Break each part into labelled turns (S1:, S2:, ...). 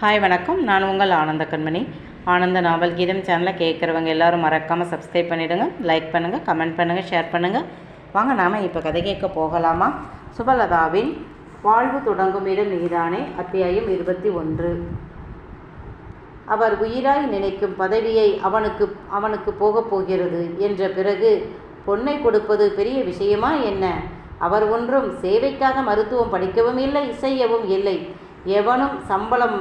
S1: Hi வணக்கம். நான் உங்கள் ஆனந்த கண்மணி. ஆனந்த நாவல் கீதம் சேனலை கேட்குறவங்க எல்லாரும் மறக்காமல் சப்ஸ்கிரைப் பண்ணிவிடுங்க லைக் பண்ணுங்கள் கமெண்ட் பண்ணுங்கள் ஷேர் பண்ணுங்கள் வாங்க நாம் இப்போ கதை கேட்க போகலாமா? சுபலதாவின் வாழ்வு தொடங்கும் இடம் நீதானே அத்தியாயம் இருபத்தி ஒன்று. அவர் உயிராய் நினைக்கும் பதவியை அவனுக்கு அவனுக்கு போகப் போகிறது என்ற பிறகு பொன்னை கொடுப்பது பெரிய விஷயமா என்ன? அவர் ஒன்றும் சேவைக்காக மருத்துவம் படிக்கவும் இல்லை இசையவும் இல்லை. எவனும் சம்பளம்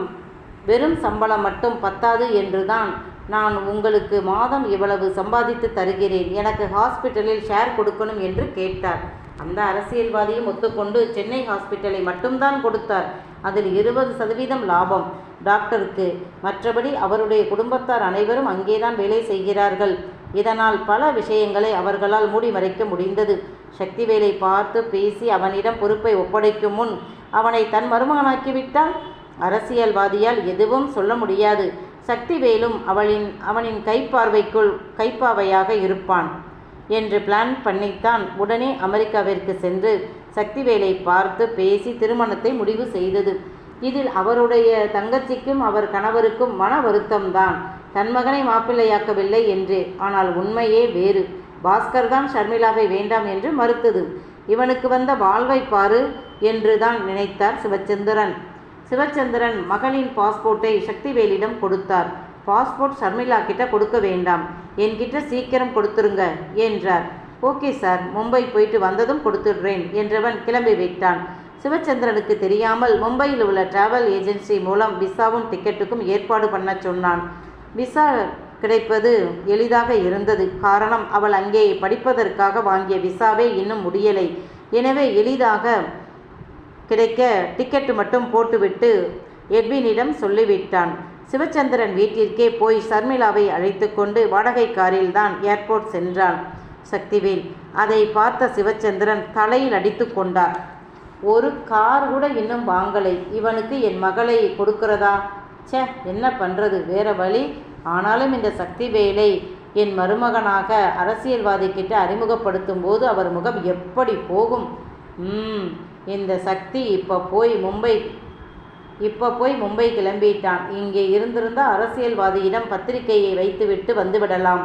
S1: வெறும் சம்பளம் மட்டும் பத்தாது என்றுதான் நான் உங்களுக்கு மாதம் இவ்வளவு சம்பாதித்து தருகிறேன். எனக்கு ஹாஸ்பிட்டலில் ஷேர் கொடுக்கணும் என்று கேட்டார். அந்த அரசியல்வாதியும் ஒத்துக்கொண்டு சென்னை ஹாஸ்பிட்டலை மட்டும்தான் கொடுத்தார். அதில் இருபது சதவீதம் லாபம். டாக்டருக்கு மற்றபடி அவருடைய குடும்பத்தார் அனைவரும் அங்கேதான் வேலை செய்கிறார்கள். இதனால் பல விஷயங்களை அவர்களால் மூடி மறைக்க முடிந்தது. சக்திவேலை பார்த்து பேசி அவனிடம் பொறுப்பை ஒப்படைக்கும் முன் அவனை தன் மருமகனாக்கிவிட்டால் அரசியல்வாதியால் எதுவும் சொல்ல முடியாது. சக்திவேலும் அவளின் அவனின் கைப்பார்வைக்குள் கைப்பாவையாக இருப்பான் என்று பிளான் பண்ணித்தான் உடனே அமெரிக்காவிற்கு சென்று சக்திவேலை பார்த்து பேசி திருமணத்தை முடிவு செய்தது. இதில் அவருடைய தங்கச்சிக்கும் அவர் கணவருக்கும் மன வருத்தம்தான். தன் மகனை மாப்பிள்ளையாக்கவில்லை என்று ஆனால் உண்மையே வேறு. பாஸ்கர் தான் ஷர்மிளாவை வேண்டாம் என்று மறுத்தது. இவனுக்கு வந்த வாழ்வை பாரு என்று தான் நினைத்தார் சிவச்சந்திரன். சிவச்சந்திரன் மகளின் பாஸ்போர்ட்டை சக்திவேலிடம் கொடுத்தார். பாஸ்போர்ட் ஷர்மிளா கிட்ட கொடுக்க வேண்டாம். என்கிட்ட சீக்கிரம் கொடுத்துருங்க என்றார். ஓகே சார் மும்பை போயிட்டு வந்ததும் கொடுத்துடுறேன் என்றவன் கிளம்பி விட்டான். சிவச்சந்திரனுக்கு தெரியாமல் மும்பையில் உள்ள டிராவல் ஏஜென்சி மூலம் விசாவும் டிக்கெட்டுக்கும் ஏற்பாடு பண்ண சொன்னான். விசா கிடைப்பது எளிதாக இருந்தது. காரணம் அவள் அங்கே படிப்பதற்காக வாங்கிய விசாவே இன்னும் முடியலை. எனவே எளிதாக கிடைக்க டிக்கெட்டு மட்டும் போட்டுவிட்டு எட்வினிடம் சொல்லிவிட்டான். சிவச்சந்திரன் வீட்டிற்கே போய் சர்மிளாவை அழைத்து கொண்டு வாடகை காரில் தான் ஏர்போர்ட் சென்றான். சக்திவேல் அதை பார்த்த சிவச்சந்திரன் தலையில் அடித்து கொண்டார். ஒரு கார் கூட இன்னும் வாங்கலை. இவனுக்கு என் மகளை கொடுக்கிறதா? சே என்ன பண்ணுறது வேற வழி? ஆனாலும் இந்த சக்திவேலை என் மருமகனாக அரசியல்வாதி கிட்ட அறிமுகப்படுத்தும் போது அவர் முகம் எப்படி போகும்? ம் இந்த சக்தி இப்போ போய் மும்பை இப்போ போய் மும்பை கிளம்பிட்டான். இங்கே இருந்திருந்த அரசியல்வாதியிடம் பத்திரிகையை வைத்துவிட்டு வந்துவிடலாம்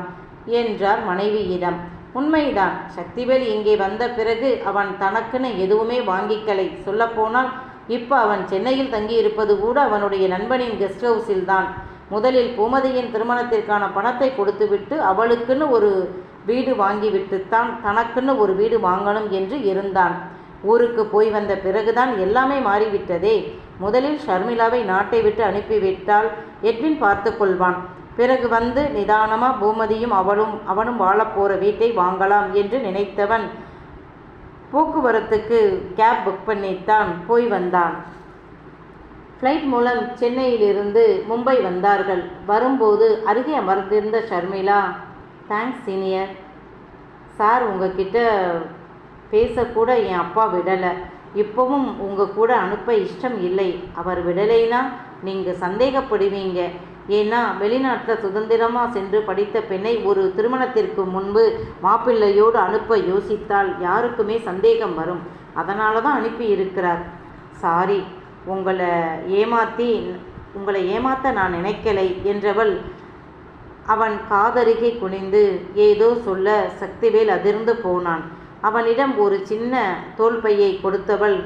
S1: என்றார் மனைவியிடம். உண்மைதான் சக்திவேல் இங்கே வந்த பிறகு அவன் தனக்குன்னு எதுவுமே வாங்கிக்கலை. சொல்லப்போனால் இப்போ அவன் சென்னையில் தங்கியிருப்பது கூட அவனுடைய நண்பனின் கெஸ்ட் ஹவுஸில் தான் முதலில் பூமதியின் திருமணத்திற்கான பணத்தை கொடுத்துவிட்டு அவளுக்குன்னு ஒரு வீடு வாங்கிவிட்டுத்தான் தனக்குன்னு ஒரு வீடு வாங்கணும் என்று இருந்தான். ஊருக்கு போய் வந்த பிறகுதான் எல்லாமே மாறிவிட்டதே. முதலில் ஷர்மிளாவை நாட்டை விட்டு அனுப்பிவிட்டால் எட்வின் பார்த்து கொள்வான். பிறகு வந்து நிதானமாக பூமதியும் அவளும் அவனும் வாழப்போகிற வீட்டை வாங்கலாம் என்று நினைத்தவன் போக்குவரத்துக்கு கேப் புக் பண்ணித்தான் போய் வந்தான். ஃப்ளைட் மூலம் சென்னையிலிருந்து மும்பை வந்தார்கள். வரும்போது அருகே அமர்ந்திருந்த ஷர்மிளா தேங்க்ஸ் சீனியர் சார் உங்ககிட்ட பேசக்கூட என் அப்பா விடலை. இப்போவும் உங்கள் கூட அனுப்ப இஷ்டம் இல்லை. அவர் விடலைனா நீங்கள் சந்தேகப்படுவீங்க. ஏன்னா வெளிநாட்டில் சுதந்திரமாக சென்று படித்த பெண்ணை ஒரு திருமணத்திற்கு முன்பு மாப்பிள்ளையோடு அனுப்ப யோசித்தால் யாருக்குமே சந்தேகம் வரும். அதனால தான் அனுப்பி இருக்கிறார் சாரி உங்களை ஏமாற்றி உங்களை ஏமாற்ற நான் நினைக்கலை என்றவள் அவன் காதருகே குனிந்து ஏதோ சொல்ல சக்திவேல் அதிர்ந்து போனான். அவனிடம் ஒரு சின்ன தோல்பையை கொடுத்தவள்.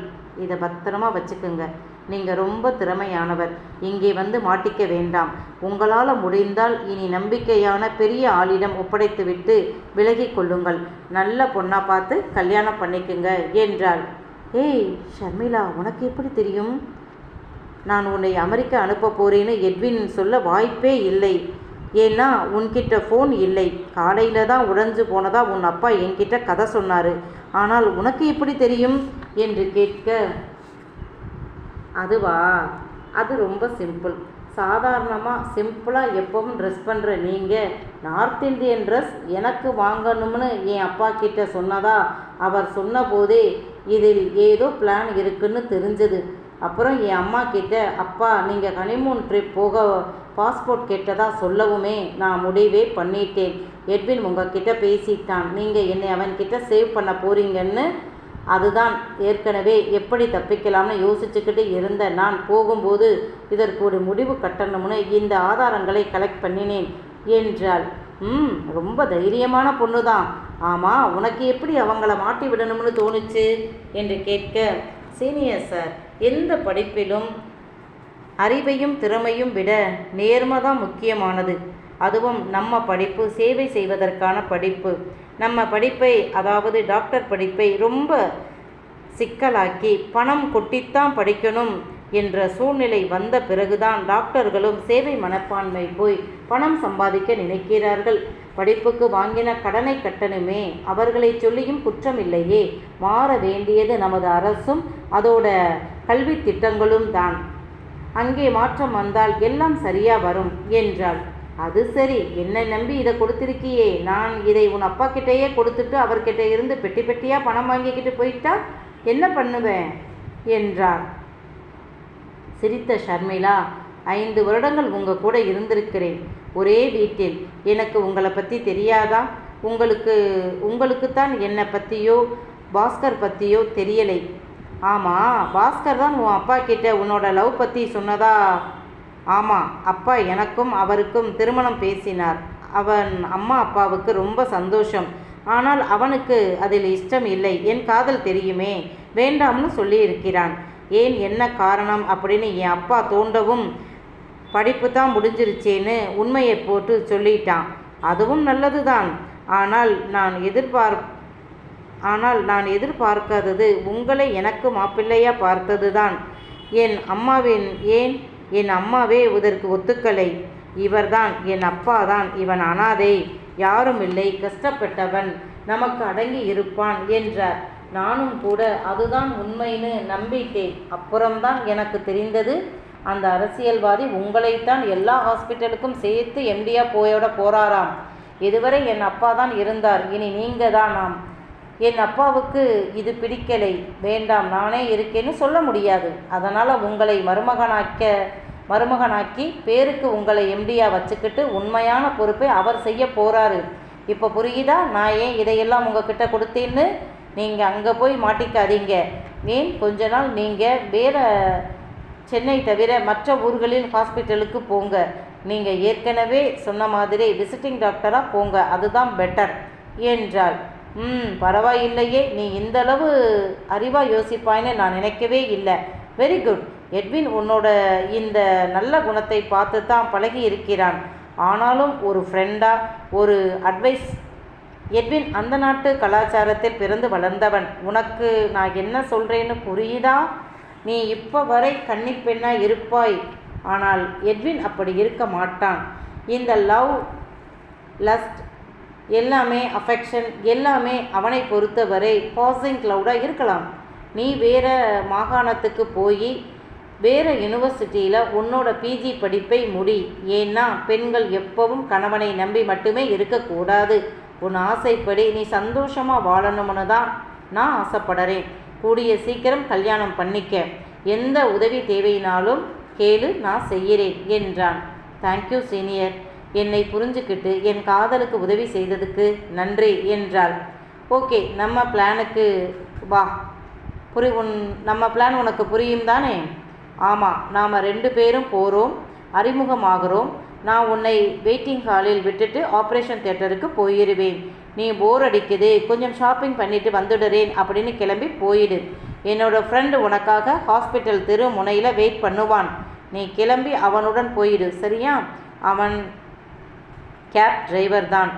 S1: இதை பத்திரமா வச்சுக்குங்க. நீங்கள் ரொம்ப திறமையானவர். இங்கே வந்து மாட்டிக்க வேண்டாம். உங்களால் முடிந்தால் இனி நம்பிக்கையான பெரிய ஆளிடம் ஒப்படைத்துவிட்டு விலகி கொள்ளுங்கள். நல்ல பொண்ணாக பார்த்து கல்யாணம் பண்ணிக்குங்க என்றாள். ஏய் ஷர்மிளா உனக்கு எப்படி தெரியும்? நான் உன்னை அமெரிக்கா அனுப்ப போறேன்னு எட்வின் சொல்ல வாய்ப்பே இல்லை. ஏன்னா உன்கிட்ட ஃபோன் இல்லை. காலையில் தான் உடைஞ்சு போனதா உன் அப்பா என்கிட்ட கதை சொன்னார். ஆனால் உனக்கு எப்படி தெரியும்? என்று கேட்க அதுவா? அது ரொம்ப சிம்பிள் சாதாரணமாக சிம்பிளாக எப்பவும் ட்ரெஸ் பண்ணுற நீங்கள் நார்த் இந்தியன் ட்ரெஸ் எனக்கு வாங்கணும்னு என் அப்பா கிட்ட சொன்னதா அவர் சொன்னபோதே இதில் ஏதோ பிளான் இருக்குன்னு தெரிஞ்சது. அப்புறம் என் அம்மா கிட்ட அப்பா நீங்கள் ஹனிமூன் ட்ரிப் போக பாஸ்போர்ட் கேட்டதா சொல்லவுமே நான் முடிவே பண்ணிட்டேன். எட்வின் உங்ககிட்ட பேசிட்டான். நீங்கள் என்னை அவன்கிட்ட சேவ் பண்ண போறீங்கன்னு? அதுதான். ஏற்கனவே எப்படி தப்பிக்கலாம்னு யோசிச்சுக்கிட்டு இருந்த நான் போகும்போது இதற்கு ஒரு முடிவு கட்டணும்னு இந்த ஆதாரங்களை கலெக்ட் பண்ணினேன் என்றாள். ம் ரொம்ப தைரியமான பொண்ணு தான் ஆமாம் உனக்கு எப்படி அவங்கள மாட்டி விடணும்னு தோணுச்சு? என்று கேட்க சீனியர் சார் எந்த படிப்பிலும் அறிவையும் திறமையும் விட நேர்மை தான் முக்கியமானது. அதுவும் நம்ம படிப்பு சேவை செய்வதற்கான படிப்பு. நம்ம படிப்பை அதாவது டாக்டர் படிப்பை ரொம்ப சிக்கலாக்கி பணம் கொட்டித்தான் படிக்கணும். என்ற சூழ்நிலை வந்த பிறகுதான் டாக்டர்களும் சேவை மனப்பான்மை போய் பணம் சம்பாதிக்க நினைக்கிறார்கள். படிப்புக்கு வாங்கின கடனை கட்டணுமே. அவர்களை சொல்லியும் குற்றமில்லையே. மாற வேண்டியது நமது அரசும் அதோட கல்வி திட்டங்களும் தான். அங்கே மாற்றம் வந்தால் எல்லாம் சரியா வரும் என்றாள். அது சரி. என்னை நம்பி இதை கொடுத்திருக்கியே. நான் இதை உன் அப்பா கிட்டேயே கொடுத்துட்டு அவர்கிட்ட இருந்து பெட்டி பெட்டியாக பணம் வாங்கிக்கிட்டு போயிட்டா? என்ன பண்ணுவேன்? என்றார் சிரித்த ஷர்மிளா ஐந்து வருடங்கள் உங்கள் கூட இருந்திருக்கிறேன். ஒரே வீட்டில். எனக்கு உங்களை பற்றி தெரியாதா? உங்களுக்கு உங்களுக்குத்தான் என்னை பற்றியோ பாஸ்கர் பற்றியோ தெரியலை. ஆமாம் பாஸ்கர் தான் உன் அப்பா கிட்ட உன்னோட லவ் பற்றி சொன்னதா? ஆமாம் அப்பா எனக்கும் அவருக்கும் திருமணம் பேசினார். அவன் அம்மா அப்பாவுக்கு ரொம்ப சந்தோஷம். ஆனால் அவனுக்கு அதில் இஷ்டம் இல்லை. என் காதல் தெரியுமே? வேண்டாம்னு சொல்லியிருக்கிறான். ஏன் என்ன காரணம் அப்படின்னு என் அப்பா தோண்டவும் படிப்பு தான் முடிஞ்சிருச்சேன்னு உண்மையை போட்டு சொல்லிட்டான். அதுவும் நல்லது தான் ஆனால் நான் எதிர்பார்ப் ஆனால் நான் எதிர்பார்க்காதது உங்களை எனக்கு மாப்பிள்ளையாக பார்த்தது தான் என் அம்மாவின் ஏன்? என் அம்மாவே இதற்கு ஒத்துக்கலை. இவர்தான் என் அப்பா தான் இவன் அனாதை. யாரும் இல்லை கஷ்டப்பட்டவன். நமக்கு அடங்கி இருப்பான் என்றார். நானும் கூட அதுதான் உண்மைன்னு நம்பிட்டேன். அப்புறம்தான் எனக்கு தெரிந்தது அந்த அரசியல்வாதி உங்களைத்தான் எல்லா ஹாஸ்பிட்டலுக்கும் சேர்த்து எம்டியா போயோட போறாராம். இதுவரை என் அப்பா தான் இருந்தார் இனி நீங்க தான் நாம் என் அப்பாவுக்கு இது பிடிக்கலை வேண்டாம் நானே இருக்கேன்னு சொல்ல முடியாது. அதனால் உங்களை மருமகனாக்க மருமகனாக்கி பேருக்கு உங்களை எம்டியா வச்சுக்கிட்டு உண்மையான பொறுப்பை அவர் செய்ய போகிறாரு இப்போ புரியுதா? நான் ஏன் இதையெல்லாம் உங்ககிட்ட கொடுத்தேன்னு? நீங்கள் அங்கே போய் மாட்டிக்காதீங்க. ஏன் கொஞ்ச நாள் நீங்கள் வேறு சென்னை தவிர மற்ற ஊர்களில் ஹாஸ்பிட்டலுக்கு போங்க. நீங்கள் ஏற்கனவே சொன்ன மாதிரி விசிட்டிங் டாக்டராக போங்க. அதுதான் பெட்டர் என்றாள். ம் பரவாயில்லையே. நீ இந்த அளவு அறிவாக யோசிப்பாய்ன்னு நான் நினைக்கவே இல்லை. வெரி குட் எட்வின் உன்னோட இந்த நல்ல குணத்தை பார்த்து தான் பழகி இருக்கிறான். ஆனாலும் ஒரு ஃப்ரெண்டாக ஒரு அட்வைஸ் எட்வின் அந்த நாட்டு கலாச்சாரத்தில் பிறந்து வளர்ந்தவன். உனக்கு நான் என்ன சொல்கிறேன்னு புரியுதா? நீ இப்போ வரை கன்னிப்பெண்ணாக இருப்பாய். ஆனால் எட்வின் அப்படி இருக்க மாட்டான். இந்த லவ் லஸ்ட் எல்லாமே அஃபெக்ஷன் எல்லாமே அவனை பொறுத்தவரை பாசிங் க்ளவுடாக இருக்கலாம். நீ வேற மாகாணத்துக்கு போய் வேறு யூனிவர்சிட்டியில் உன்னோட பிஜி படிப்பை முடி. ஏன்னா பெண்கள் எப்பவும் கணவனை நம்பி மட்டுமே இருக்கக்கூடாது. உன் ஆசைப்படி நீ சந்தோஷமாக வாழணும்னு தான் நான் ஆசைப்படுறேன். கூடிய சீக்கிரம் கல்யாணம் பண்ணிக்க. எந்த உதவி தேவையினாலும் கேளு நான் செய்கிறேன் என்றான். தேங்க்யூ சீனியர் என்னை புரிஞ்சுக்கிட்டு என் காதலுக்கு உதவி செய்ததுக்கு நன்றி என்றாள். ஓகே நம்ம பிளானுக்கு வா. புரி உன் நம்ம பிளான் உனக்கு புரியும் தானே? ஆமாம் நாம் ரெண்டு பேரும் போகிறோம் அறிமுகமாகிறோம். நான் உன்னை வெயிட்டிங் ஹாலில் விட்டுட்டு ஆப்ரேஷன் தேட்டருக்கு போயிடுவேன் நீ போர் அடிக்குது. கொஞ்சம் ஷாப்பிங் பண்ணிட்டு வந்துடுறேன். அப்படின்னு கிளம்பி போயிடு. என்னோட ஃப்ரெண்டு உனக்காக ஹாஸ்பிட்டல் தெரு முனையில் வெயிட் பண்ணுவான். நீ கிளம்பி அவனுடன் போயிடு. சரியா? அவன் கேப் டிரைவர் தான்.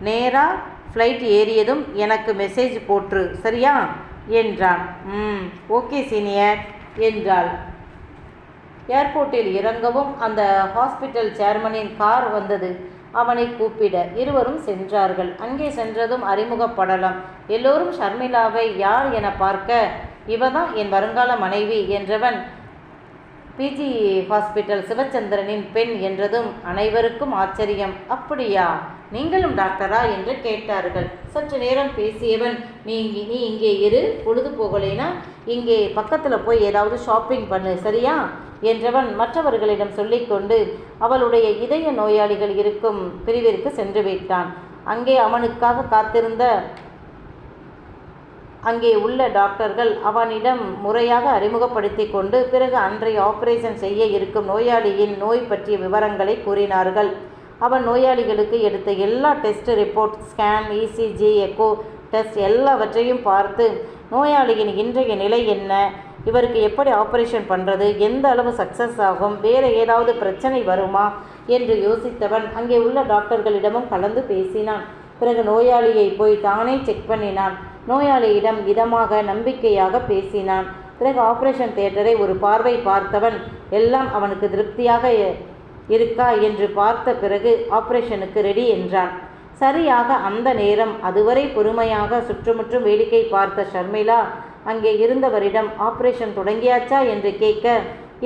S1: நேராக ஃப்ளைட் ஏறியதும் எனக்கு மெசேஜ் போட்டுரு சரியா? என்றான். ம் ஓகே சீனியர் என்றாள். ஏர்போர்ட்டில் இறங்கவும் அந்த ஹாஸ்பிட்டல் சேர்மனின் கார் வந்தது. அவனை கூப்பிட இருவரும் சென்றார்கள். அங்கே சென்றதும் அறிமுகப்படலாம். எல்லோரும் ஷர்மிளாவை யார் என பார்க்க இவதான் என் வருங்கால மனைவி என்றவன் பிஜி ஹாஸ்பிட்டல் சிவச்சந்திரனின் பெண் என்றதும் அனைவருக்கும் ஆச்சரியம். அப்படியா? நீங்களும் டாக்டரா என்று கேட்டார்கள். சற்று நேரம் பேசியவன் நீ இங்கே- நீ இங்கே இரு பொழுது போகலைனா இங்கே பக்கத்தில் போய் ஏதாவது ஷாப்பிங் பண்ணு சரியா? என்றவன் மற்றவர்களிடம் சொல்லிக்கொண்டு அவளுடைய இதய நோயாளிகள் இருக்கும் பிரிவிற்கு சென்று விட்டான். அங்கே அவனுக்காக காத்திருந்த அங்கே உள்ள டாக்டர்கள் அவனிடம் முறையாக அறிமுகப்படுத்தி கொண்டு பிறகு அன்றைய ஆபரேஷன் செய்ய இருக்கும் நோயாளியின் நோய் பற்றிய விவரங்களை கூறினார்கள். அவன் நோயாளிகளுக்கு எடுத்த எல்லா test report scan ECG echo test எல்லாவற்றையும் பார்த்து நோயாளியின் இன்றைய நிலை என்ன? இவருக்கு எப்படி ஆப்ரேஷன் பண்ணுறது எந்த அளவு சக்ஸஸ் ஆகும்? வேறு ஏதாவது பிரச்சனை வருமா? என்று யோசித்தவன் அங்கே உள்ள டாக்டர்களிடமும் கலந்து பேசினான். பிறகு நோயாளியை போய் தானே செக் பண்ணினான். நோயாளியிடம் இதமாக நம்பிக்கையாக பேசினான். பிறகு ஆப்ரேஷன் தியேட்டரை ஒரு பார்வை பார்த்தவன் எல்லாம் அவனுக்கு திருப்தியாக இருக்கா என்று பார்த்த பிறகு ஆப்ரேஷனுக்கு ரெடி என்றான். சரியாக அந்த நேரம் அதுவரை பொறுமையாக சுற்றுமுற்றும் வேடிக்கை பார்த்த ஷர்மிளா அங்கே இருந்தவரிடம் ஆப்ரேஷன் தொடங்கியாச்சா? என்று கேட்க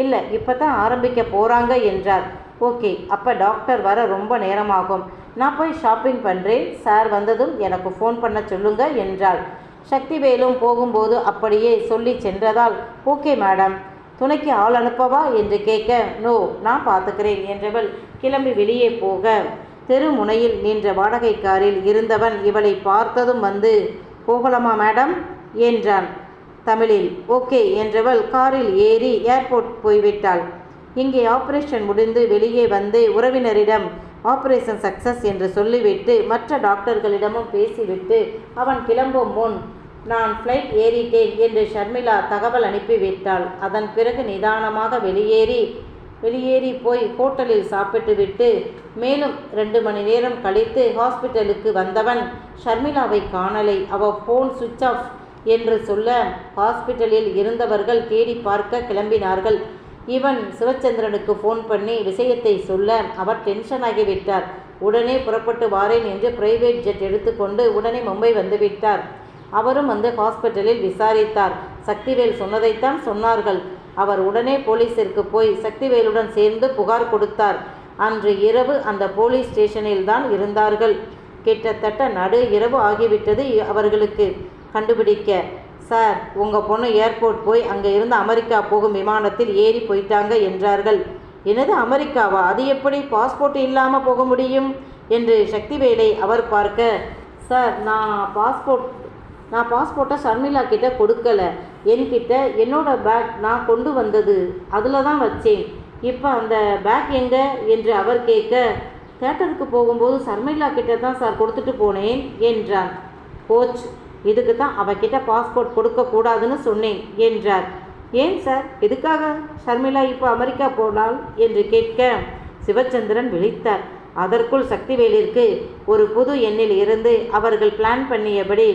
S1: இல்லை இப்போ தான் ஆரம்பிக்க போகிறாங்க என்றார். ஓகே அப்போ டாக்டர் வர ரொம்ப நேரமாகும். நான் போய் ஷாப்பிங் பண்ணுறேன் சார் வந்ததும் எனக்கு ஃபோன் பண்ண சொல்லுங்க என்றாள். சக்திவேலும் போகும்போது அப்படியே சொல்லி சென்றதால் ஓகே மேடம். துணைக்கு ஆள் அனுப்பவா என்று கேட்க நோ நான் பார்த்துக்கிறேன் என்றவள் கிளம்பி வெளியே போக. தெரு முனையில் நின்ற வாடகை காரில் இருந்தவன் இவளை பார்த்ததும் வந்து போகலாமா மேடம்? என்றான். தமிழில் ஓகே என்றவள் காரில் ஏறி ஏர்போர்ட் போய்விட்டாள். இங்கே ஆபரேஷன் முடிந்து வெளியே வந்து உறவினரிடம் ஆபரேஷன் சக்சஸ் என்று சொல்லிவிட்டு மற்ற டாக்டர்களிடமும் பேசிவிட்டு அவன் கிளம்பும் முன் நான் ஃப்ளைட் ஏறிட்டேன் என்று ஷர்மிளா தகவல் அனுப்பிவிட்டாள். அதன் பிறகு நிதானமாக வெளியேறி வெளியேறி போய் ஹோட்டலில் சாப்பிட்டுவிட்டு மேலும் ரெண்டு மணி நேரம் கழித்து ஹாஸ்பிட்டலுக்கு வந்தவன் ஷர்மிளாவை காணலை. அவ ஃபோன் சுவிட்ச் ஆஃப் என்று சொல்ல ஹாஸ்பிட்டலில் இருந்தவர்கள் தேடி பார்க்க கிளம்பினார்கள். இவன் சிவச்சந்திரனுக்கு ஃபோன் பண்ணி விஷயத்தை சொல்ல அவர் டென்ஷன் ஆகிவிட்டார். உடனே புறப்பட்டு வாரேன் என்று பிரைவேட் ஜெட் எடுத்துக்கொண்டு உடனே மும்பை வந்துவிட்டார். அவரும் வந்து ஹாஸ்பிட்டலில் விசாரித்தார். சக்திவேல் சொன்னதைத்தான் சொன்னார்கள். அவர் உடனே போலீஸிற்கு போய் சக்திவேலுடன் சேர்ந்து புகார் கொடுத்தார். அன்று இரவு அந்த போலீஸ் ஸ்டேஷனில் தான் இருந்தார்கள். கிட்டத்தட்ட நடு இரவு ஆகிவிட்டது அவர்களுக்கு. கண்டுபிடிக்க சார் உங்கள் பொண்ணு ஏர்போர்ட் போய் அங்கே இருந்து அமெரிக்கா போகும் விமானத்தில் ஏறி போயிட்டாங்க என்றார்கள். எனது அமெரிக்காவா? அது எப்படி பாஸ்போர்ட் இல்லாமல் போக முடியும்? என்று சக்திவேலை அவர் பார்க்க சார் நான் பாஸ்போர்ட் நான் பாஸ்போர்ட்டை ஷர்மிளா கிட்ட கொடுக்கல. என்கிட்ட என்னோட பேக் நான் கொண்டு வந்தது. அதில் தான் வச்சேன். இப்போ அந்த பேக் எங்கே என்று அவர் கேட்க தேட்டருக்கு போகும்போது ஷர்மிளா கிட்ட தான் சார் கொடுத்துட்டு போனேன் என்றார். கோச் இதுக்கு தான் அவகிட்ட பாஸ்போர்ட் கொடுக்கக்கூடாதுன்னு சொன்னேன் என்றார். ஏன் சார் எதுக்காக ஷர்மிளா இப்போ அமெரிக்கா போனால் என்று கேட்க சிவச்சந்திரன் விழித்தார். அதற்குள் சக்திவேலிற்கு ஒரு புது எண்ணில் இருந்து அவர்கள் பிளான் பண்ணியபடி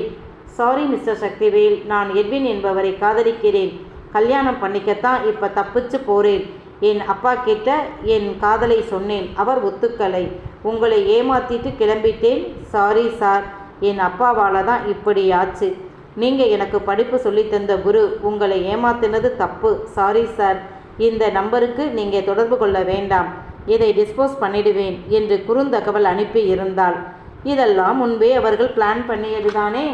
S1: சாரி மிஸ்டர் சக்திவேல் நான் எட்வின் என்பவரை காதலிக்கிறேன். கல்யாணம் பண்ணிக்கத்தான் இப்போ தப்பிச்சு போகிறேன் என் அப்பா கிட்ட என் காதலை சொன்னேன். அவர் ஒத்துக்கலை. உங்களை ஏமாத்திட்டு கிளம்பிட்டேன். சாரி சார் என் அப்பாவால் தான் இப்படி ஆச்சு. நீங்கள் எனக்கு படிப்பு சொல்லித் தந்த குரு உங்களை ஏமாத்தினது தப்பு. சாரி சார் இந்த நம்பருக்கு நீங்கள் தொடர்பு கொள்ள வேண்டாம். இதை டிஸ்போஸ் பண்ணிடுவேன் என்று குறுந்தகவல் அனுப்பி இருந்தாள் இதெல்லாம் முன்பே அவர்கள் பிளான் பண்ணியதுதானே?